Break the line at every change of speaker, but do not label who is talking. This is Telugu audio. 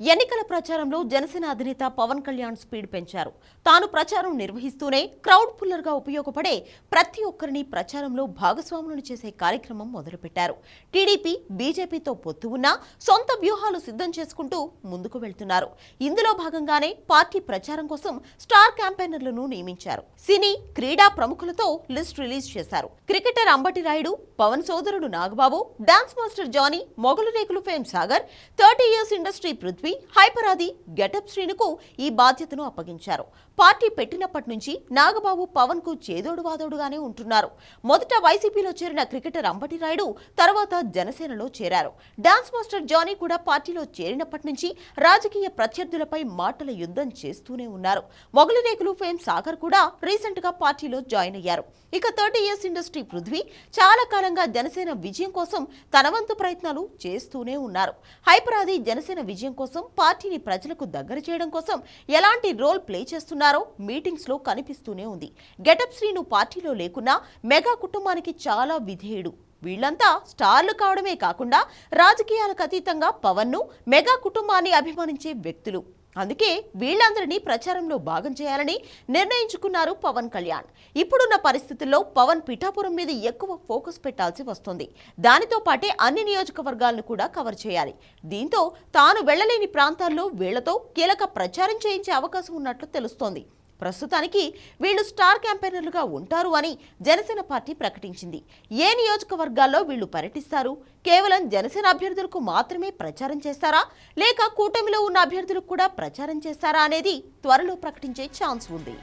ఎన్నికల ప్రచారంలో జనసేన అధినేత పవన్ కళ్యాణ్ స్పీడ్ పెంచారు. తాను ప్రచారం నిర్వహిస్తూనే క్రౌడ్ పుల్లర్గా ఉపయోగపడే ప్రతి ఒక్కరిని ప్రచారంలో భాగస్వాములను చేసే కార్యక్రమం మొదలుపెట్టారు. టీడీపీ బీజేపీతో పొత్తు ఉన్నా సొంత వ్యూహాలు సిద్ధం చేసుకుంటూ ముందుకు వెళ్తున్నారు. ఇందులో భాగంగానే పార్టీ ప్రచారం కోసం స్టార్ క్యాంపెయినర్లను నియమించారు. సినీ క్రీడా ప్రముఖులతో లిస్ట్ రిలీజ్ చేశారు. క్రికెటర్ అంబటి రాయుడు పవన్ సోదరుడు Nagababu dance master Johnny Mogali Rekulu fame Sagar thirty years industry Prithvi Hyper Aadi getup శ్రీనుకు ఈ బాధ్యతను అప్పగించారు. పార్టీ పెట్టినప్పటి నుంచి నాగబాబు పవన్కు చేదోడు వాదోడుగానే ఉంటున్నారు. మొదట వైసీపీలో చేరిన క్రికెటర్ అంబటి రాయుడు తర్వాత జనసేనలో చేరారు. డాన్స్ మాస్టర్ జానీ కూడా పార్టీలో చేరినప్పటి నుంచి రాజకీయ ప్రత్యర్థులపై మాటల యుద్ధం చేస్తూనే ఉన్నారు. మొగలి రేకులు ఫేమ్ సాగర్ కూడా రీసెంట్గా పార్టీలో జాయిన్ అయ్యారు. ఇక థర్టీ ఇయర్స్ ఇండస్ట్రీ పృథ్వీ చాలా కాలంగా జనసేన విజయం కోసం తనవంతు ప్రయత్నాలు చేస్తూనే ఉన్నారు. హైపరాది జనసేన విజయం కోసం పార్టీని ప్రజలకు దగ్గర చేయడం కోసం ఎలాంటి రోల్ ప్లే చేస్తున్నారో మీటింగ్స్లో కనిపిస్తూనే ఉంది. గెటప్ శ్రీను పార్టీలో లేకున్నా మెగా కుటుంబానికి చాలా విధేయుడు. వీళ్ళంతా స్టార్లు కావడమే కాకుండా రాజకీయాలకు అతీతంగా పవన్ను మెగా కుటుంబాన్ని అభిమానించే వ్యక్తులు. అందుకే వీళ్ళందరినీ ప్రచారంలో భాగం చేయాలని నిర్ణయించుకున్నారు పవన్ కళ్యాణ్. ఇప్పుడున్న పరిస్థితుల్లో పవన్ పిఠాపురం మీద ఎక్కువ ఫోకస్ పెట్టాల్సి వస్తుంది. దానితో పాటే అన్ని నియోజకవర్గాలను కూడా కవర్ చేయాలి. దీంతో తాను వెళ్ళలేని ప్రాంతాల్లో వీళ్ళతో కీలక ప్రచారం చేయించే అవకాశం ఉన్నట్లు తెలుస్తోంది. ప్రస్తుతానికి వీళ్ళు స్టార్ క్యాంపెయినర్లుగా ఉంటారు అని జనసేన పార్టీ ప్రకటించింది. ఏ నియోజకవర్గాల్లో వీళ్ళు పర్యటిస్తారు? కేవలం జనసేన అభ్యర్థులకు మాత్రమే ప్రచారం చేస్తారా? లేక కూటమిలో ఉన్న అభ్యర్థులకు కూడా ప్రచారం చేస్తారా అనేది త్వరలో ప్రకటించే ఛాన్స్ ఉంది.